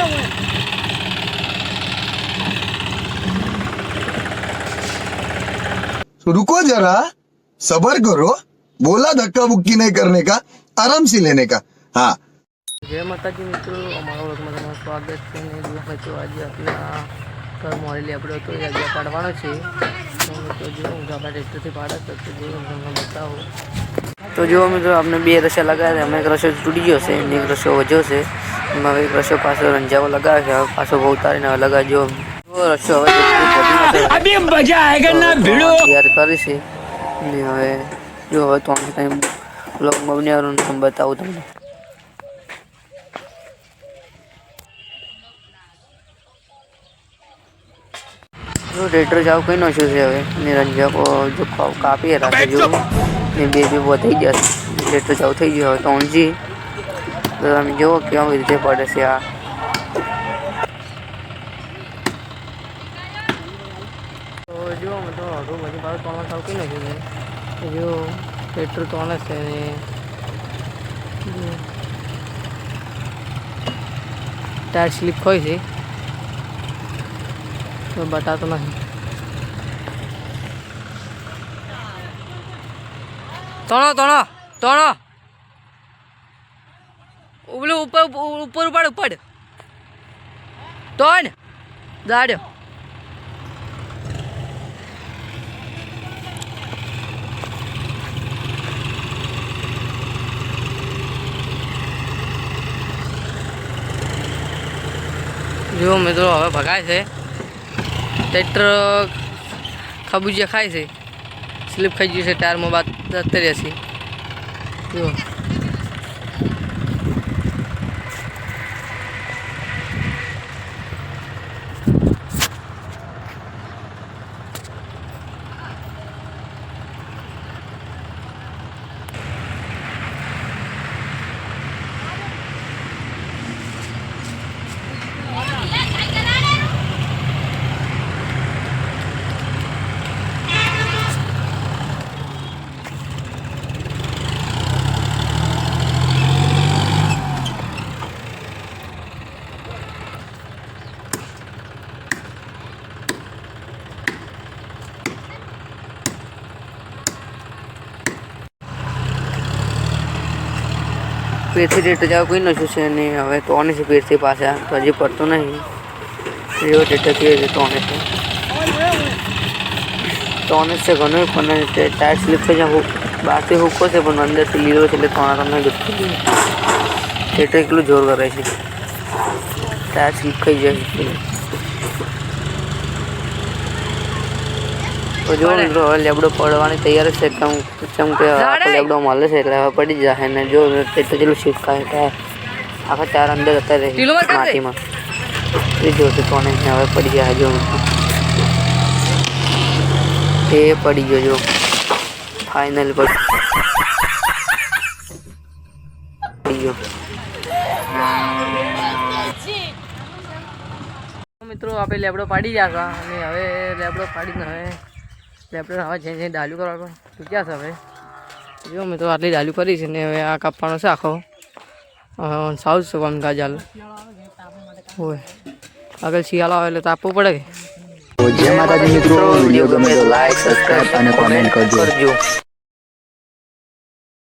आया हुआ है तो रुको जरा सबर करो बोला धक्का बुक्की नहीं करने का आराम से लेने का हाँ જય માતાજી મિત્રો અમારા વર્ગમાં તમારું સ્વાગત છે અને મિત્રો આજે આપણા ઘર મોરેલી આપણે તો આજે પાડવાનો છે તો મિત્રો જો હું આપણા ટ્રેક્ટરથી પાડે તો જો હું તમને બતાવું તો જો મિત્રો આપણે બે રસા લગાવ્યા અમે એક રસો તૂટી ગયો છે અને એક રસો વધ્યો છે હવે એક પાછો રંજાવો લગાવે છે હવે પાછો બહુ ઉતારીને હવે લગાવજો. જો રસ્યો હવે ના તૈયાર કરી છે. હવે જો હવે તો બ્લોગમાં બનાવવાનું તમને બતાવું તમને. જો રેટર જાવ કઈ નાખ્યું છે હવે? રંજાકો જો કા- કાપી રાખે જો. ને બે બે થઈ ગયા રેટર જાવ થઈ ગયો હવે તો ઊંઝી તો તમે જુઓ કેવી રીતે પડે છે આ. તો જુઓ અમે તો અડધું બધી બાજુ ત્રણ સાવ છે? જો રેટર ત્રણ છે ને. ટાયર સ્લીપ હોય છે. તો બતાતો નથી. તણો તણો તણો. ઉબલું ઉપર ઉપર ઉપાડ ઉપાડ તણ દાડ્યો જો મિત્રો હવે ભગાય છે ટ્રેક્ટર ખબુજિયા ખાય છે સ્લીપ ખાઈ ગયું છે ટાયરમાં બાદ જતી રહેશે જો પેટથી ડેટ જાવ કોઈ નશું છે નહીં. હવે તો ઓને છે પેટથી પાછા, તો હજી પડતો નહીં. એવો ડેટા કેવી રીતે તો ઓને છે. તો ઓને છે ઘણું પણ ટાયર સ્લીપ થઈ જાય બહારથી હુકો છે, પણ અંદરથી લીલો છે, એટલે તોણા તમને દુખતું ડેટા એટલું જોર કરે છે. ટાયર સ્લીપ થઈ જાય છે તો જો મિત્રો હવે લેબડો પડવાની તૈયાર છે કેમ કેમ કે લેબડો મળે છે એટલે હવે પડી જશે ને જો તે જેટલું શીખાય કે આખા ચાર અંદર જતા રહે માટીમાં. એ જોશે કોને હવે પડી ગયા જો એ પડી ગયો જો. ફાઇનલ પડી ગયો. મિત્રો આપણે લેબડો પાડી ગયા હતા અને હવે લેબડો પાડીને હવે લેબડો હવે જઈને ડાલુ કરવા કરવા ચૂક્યા છે હવે? જો મેં તો આટલી ડાલ્યું કરી છે ને હવે આ કાપવાનો છે આખો. સાઉથ છે પણ ગાજાલ હોય આગળ શિયાળો આવે એટલે તાપવું પડે કે? જય માતાજી મિત્રો વીડિયો ગમે તો લાઈક સબસ્ક્રાઇબ અને કોમેન્ટ કરજો.